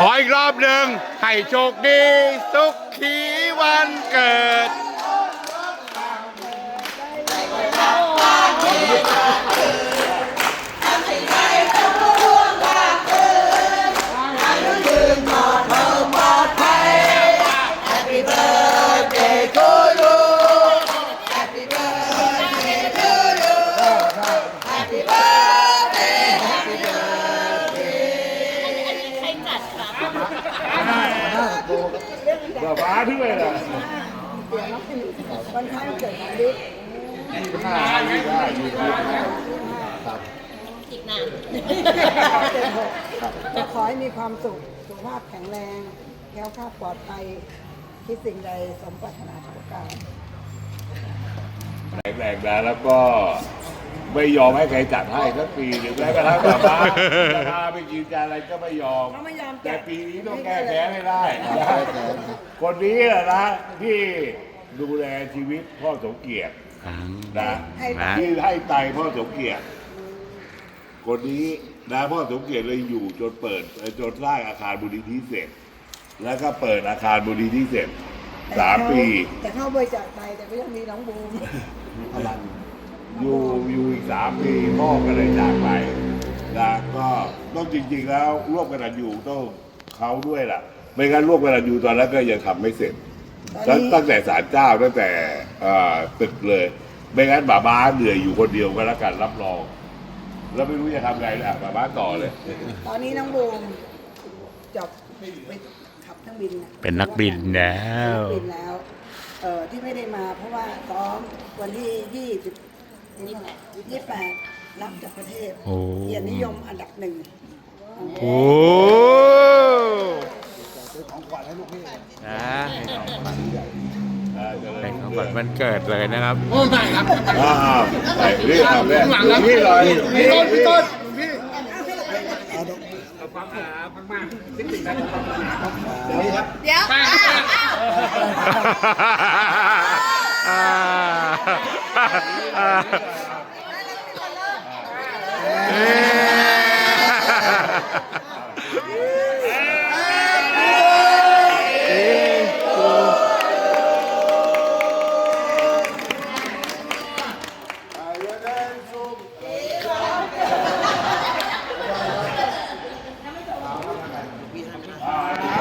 ขออีกรอบหนึ่งให้โชคดีสุขขีวันเกิด แบบฟ้าด้วยล่ะวันคล้ายวันเกิดของบิ๊กห้ายี่ได้ยี่ได้ครับอีกนานเจ็ดหกจะขอให้มีความสุข สุขภาพแข็งแรงแคล้วคลาดปลอดภัยคิดสิ่งใดสมปรารถนาทุกประการแรงๆนะแล้วก็ ไม่ยอมให้ใครจัดให้สักปีหรือแม้กระทั่งแบบว่าจะพาไปกินกันอะไรก็ไม่ยอมเขาไม่ยอมแต่จัดปีนี้ต้องแก้แค้นให้ได้คนนี้แหละนะที่ดูแลชีวิตพ่อสมเกียรตินะนะที่ให้ไตพ่อสมเกียรติคนนี้นะพ่อสมเกียรติเลยอยู่จนเปิดเอ่อจนสร้างอาคารบุรีที่เสร็จ แล้วก็เปิดอาคารบุรีที่เสร็จสามปี แต่เข้าบริจาคไปแต่ก็ยังมีน้องบูม อยู่อยู่อีกสามปีพ่อก็เลยจากไปนะก็ต้องจริง ๆ แล้วร่วมกันอยู่ต้องเขาด้วยล่ะ ไม่งั้นร่วมกันอยู่ตอนนั้นก็ยังทำไม่เสร็จตอนตั้งนี้ตั้งแต่ศาลเจ้าตั้งแต่เอ่อตึกเลย ไม่งั้นบาบ้าเหนื่อยอยู่คนเดียวก็แล้วกันรับรอง แล้วไม่รู้จะทำไงนะบาบ้าต่อเลย ตอนนี้น้องบูมจบไปขับเครื่องบินน่ะเป็นนักบินแล้วเป็นนักบินแล้วเอ่อที่ไม่ได้มาเพราะว่าซ้อมวันที่ยี่สิบ ยี่แปดรับจากประเทศโอ้ เกียรตินิยมอันดับหนึ่งโอ้นะอ่าจะเลยเป็นของขวัญวันเกิดเลยนะครับอ้าวไปนี่เอาแม่นี่เลยนี่พี่ต้นเดี๋ยวอ้าวอ้าวอ่าเอ๊ะ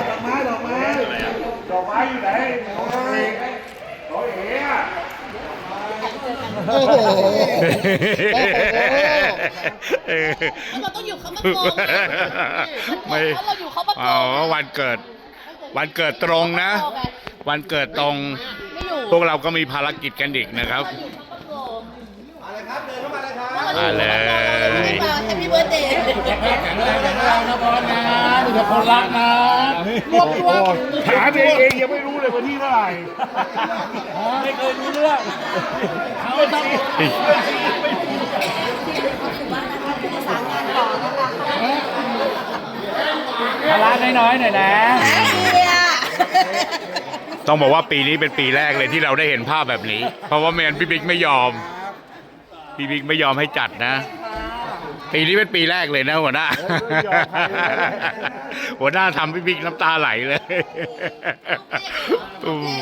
ดอกไม้ดอกไม้ดอกไม้อยู่ไหนของเอ๋ของเอ๋อะ เราต้องอยู่เขามาโกงไม่เพราะเราอยู่เขามาโกอ๋องวันเกิด วันเกิดตรงนะ วันเกิดตรง ไม่อยู่พวกเราก็มีภารกิจกันอีกนะครับมาเลยแฮปปี้เบิร์ดเด ย์ถามเองเองยังไม่รู้เลยวันที่เท่าไหร่ไม่เคยร้านน้อยๆหน่อยนะต้องบอกว่าปีนี้เป็นปีแรกเลยที่เราได้เห็นภาพแบบนี้ เพราะว่าแมนพี่บิ๊กไม่ยอม พี่บิ๊กไม่ยอมให้จัดนะ ปีนี้เป็นปีแรกเลยนะหัวหน้า หัวหน้าทำพี่บิ๊กน้ำตาไหลเลยอืม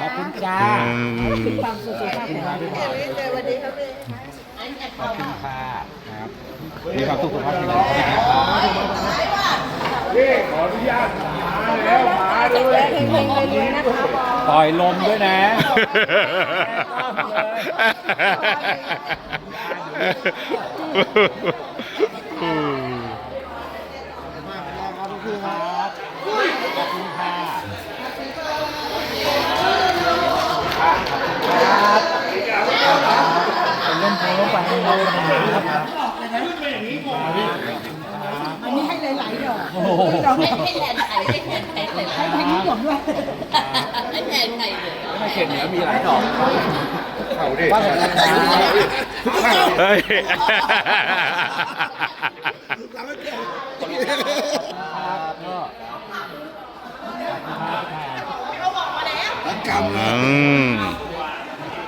ขอบคุณจ้าอืมขอบคุณค่ะครับมีความสุขสุขภาพแข็งแรงนะครับนี่ขออนุญาต ปล่อยลมด้วยนะขอบคุณครับขอบคุณค่ะเป็นเล่นเพลงฟังเพลงนะครับ อันนี้ให้ หลายๆดอกโอ้โหให้ให้แทนไทยให้แทนไทยเลยให้ให้นิยมด้วยให้แทนไทยเลยไม่เข็ดเหนือมีหลายดอกว่าแต่ละครับเฮ้ยอืม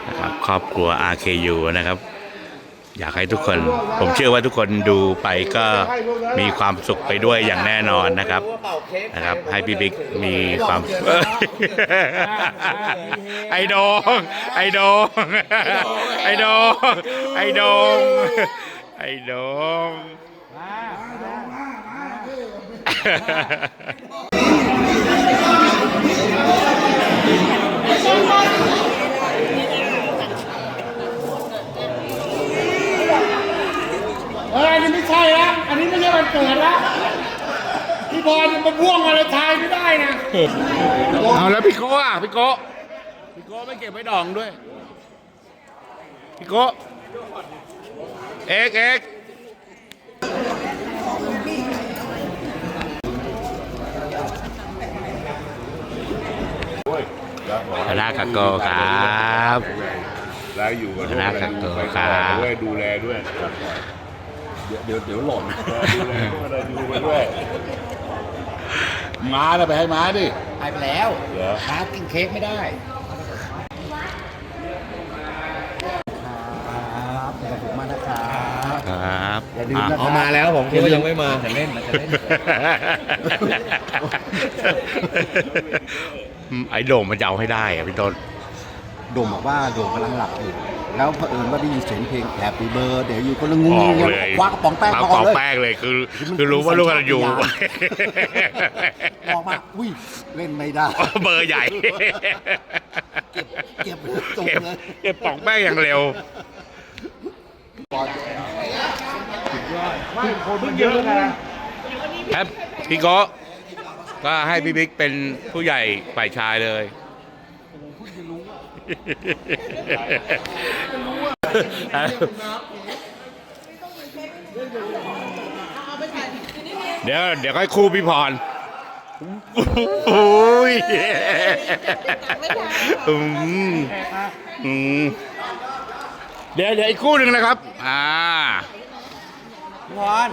นะครับครอบครัว RKU นะครับ อยากให้ทุกคน ผมเชื่อว่าทุกคนดูไปก็มีความสุขไปด้วยอย่างแน่นอนนะครับนะครับ ให้พี่บิ๊กมีความเอ้ยไอ้โดงไอ้โดงไอ้โดงไอ้โดงไอโดงเอออันนี้ไม่ใช่ละอันนี้ไม่ใช่วัน เกิดละพี่บอลมาพ่วงอะไรทายไม่ได้นะเอาแล้วพี่โก้อะพี่โก้พี่โก้ไม่เก็บไว้ดองด้วยพี่โก้เอ็กเอ็กด้วยแล้วขอคณะคาโก้ครับ แล้วอยู่กับคณะคาโก้ไปครัต่บอด้วยดูแลด้วย เดี๋ยวเดี๋ยวหล่นเออดูแลด้วยดูไปด้วยม้าน่ะไปให้ม้าดิหายไปแล้วเหรอน้ากินเค้กไม่ได้ครับขอบคุณมากนะครับครับอย่าลืมนะครับเอามาแล้วผมคิดว่ายังไม่มาจะเล่นมันจะเล่นอืมไอ้โด่งมันจะเอาให้ได้อะพี่ต้น โด่งบอกว่าโด่งกำลังหลับอยู่แล้วเผอิญว่าได้ยินเสียงเพลงแฮปปี้เบิร์ดเดี๋ยวอยู่คนละงูออกเงี้ยเลยคว้ากระป๋องแป้งคมาว้ากก่ระอนป๋องเลยแป้งเลยคือ คือรู้ว่าลูกกระอยู่ออกมาอุ้ยเล่นไม่ได้เบอร์ใหญ่ เก็บเลยจบเก็บเลยเก็บป๋องแป้งอย่างเร็วครับพี่โก้ก็ให้พี่บิ๊กเป็นผู้ใหญ่ฝ่ายชายเลย เดี๋ยวเดี๋ยวค่อยคู่พี่พรโอ้ยอืมอืมเดี๋ยวเดี๋ยวอีกคู่หนึ่งนะครับ อ่าพร